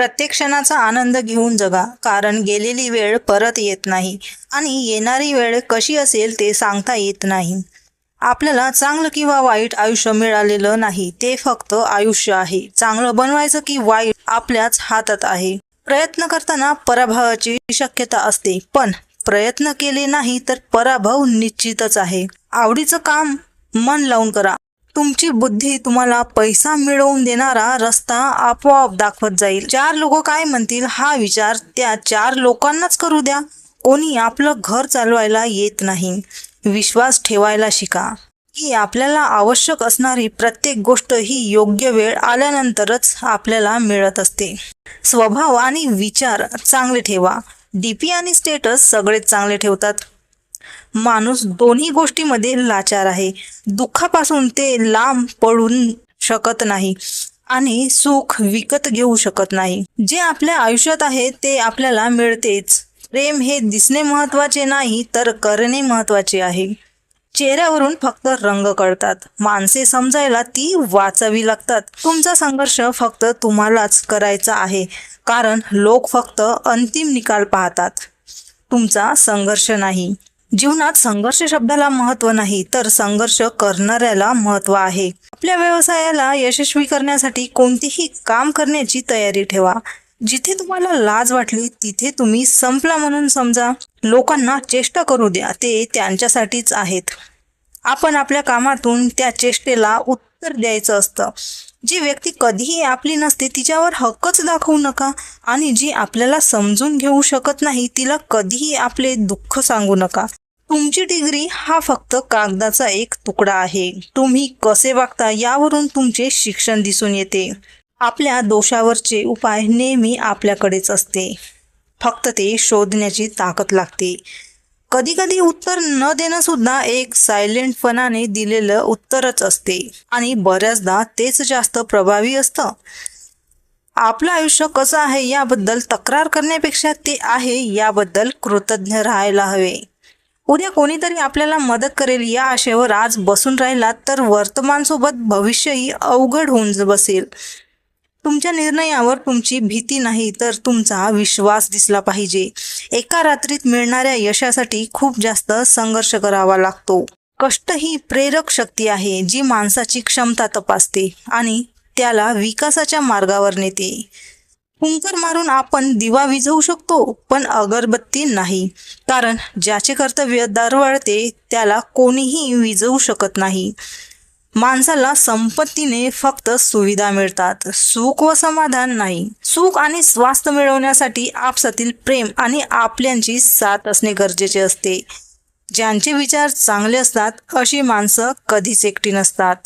प्रत्येक क्षणाचा आनंद घेऊन जगा कारण गेलेली वेळ परत येत नाही आणि येणारी वेळ कशी असेल ते सांगता येत नाही. आपल्याला चांगलं किंवा वाईट आयुष्य मिळालेलं नाही ते फक्त आयुष्य आहे. चांगलं बनवायचं की वाईट आपल्याच हातात आहे. प्रयत्न करताना पराभवाची शक्यता असते पण प्रयत्न केले नाही तर पराभव निश्चितच आहे. आवडीचं काम मन लावून करा. तुमची बुद्धी तुम्हाला पैसा मिळवून देणारा रस्ता आपोआप दाखवत जाईल. चार लोक काय म्हणतील हा विचार त्या चार लोकांनाच करू द्या. कोणी आपलं घर चालवायला येत नाही. विश्वास ठेवायला शिका. की आपल्याला आवश्यक असणारी प्रत्येक गोष्ट ही योग्य वेळ आल्यानंतरच आपल्याला मिळत असते. स्वभाव आणि विचार चांगले ठेवा. डीपी आणि स्टेटस सगळेच चांगले ठेवतात. माणूस दोन्ही गोष्टीमध्ये लाचार आहे. दुःखापासून ते लांब पडून शकत नाही आणि सुख विकत घेऊ शकत नाही. जे आपल्या आयुष्यात आहे ते आपल्याला मिळतेच. प्रेम हे दिसणे महत्त्वाचे नाही तर करणे महत्त्वाचे आहे. चेहऱ्यावरून फक्त रंग कळतात. माणसे समजायला ती वाचावी लागतात. तुमचा संघर्ष फक्त तुम्हालाच करायचा आहे कारण लोक फक्त अंतिम निकाल पाहतात. तुमचा संघर्ष नाही. जीवनात संघर्ष शब्दाला महत्त्व नाही तर संघर्ष करणाऱ्याला महत्त्व आहे. आपल्या व्यवसायाला यशस्वी करण्यासाठी कोणतीही काम करण्याची तयारी ठेवा. जिथे तुम्हाला लाज वाटली तिथे तुम्ही संपला म्हणून समजा. लोकांना चेष्टा करू द्या ते त्यांच्यासाठीच आहेत. आपण आपल्या कामातून त्या चेष्टेला उत्तर द्यायचं असतं. जी व्यक्ती कधीही आपली नसते तिच्यावर हक्कच दाखवू नका आणि जी आपल्याला समजून घेऊ शकत नाही तिला कधीही आपले दुःख सांगू नका. तुमची डिग्री हा फक्त कागदाचा एक तुकडा आहे. तुम्ही कसे वागता यावरून तुमचे शिक्षण दिसून येते. आपल्या दोषावरचे उपाय नेहमी आपल्याकडेच असते. फक्त ते शोधण्याची ताकद लागते. कधी कधी उत्तर न देणं सुद्धा एक सायलेंटपणाने दिलेलं उत्तरच असते. आणि बऱ्याचदा तेच जास्त प्रभावी असतं. आपलं आयुष्य कसं आहे याबद्दल तक्रार करण्यापेक्षा ते आहे याबद्दल कृतज्ञ राहायला हवे. उद्या कोणीतरी आपल्याला मदत करेल या आशेवर आज बसून राहिलात तर वर्तमानसोबत भविष्यही अवघड होऊन बसेल. तुमच्या निर्णयावर तुमची भीती नाही तर तुमचा विश्वास दिसला पाहिजे. एका रात्रीत मिळणाऱ्या यशासाठी खूप जास्त संघर्ष करावा लागतो. कष्ट ही प्रेरक शक्ती आहे जी माणसाची क्षमता तपासते आणि त्याला विकासाच्या मार्गावर नेते. हुंकर मारून आपण दिवा विझवू शकतो पण अगरबत्ती नाही. कारण ज्याचे कर्तव्य दरवळते त्याला कोणीही विझवू शकत नाही. माणसाला संपत्तीने फक्त सुविधा मिळतात. सुख व समाधान नाही. सुख आणि स्वास्थ्य मिळवण्यासाठी आपसातील प्रेम आणि आपल्यांची साथ असणे गरजेचे असते. ज्यांचे विचार चांगले असतात अशी माणसं कधीच एकटी नसतात.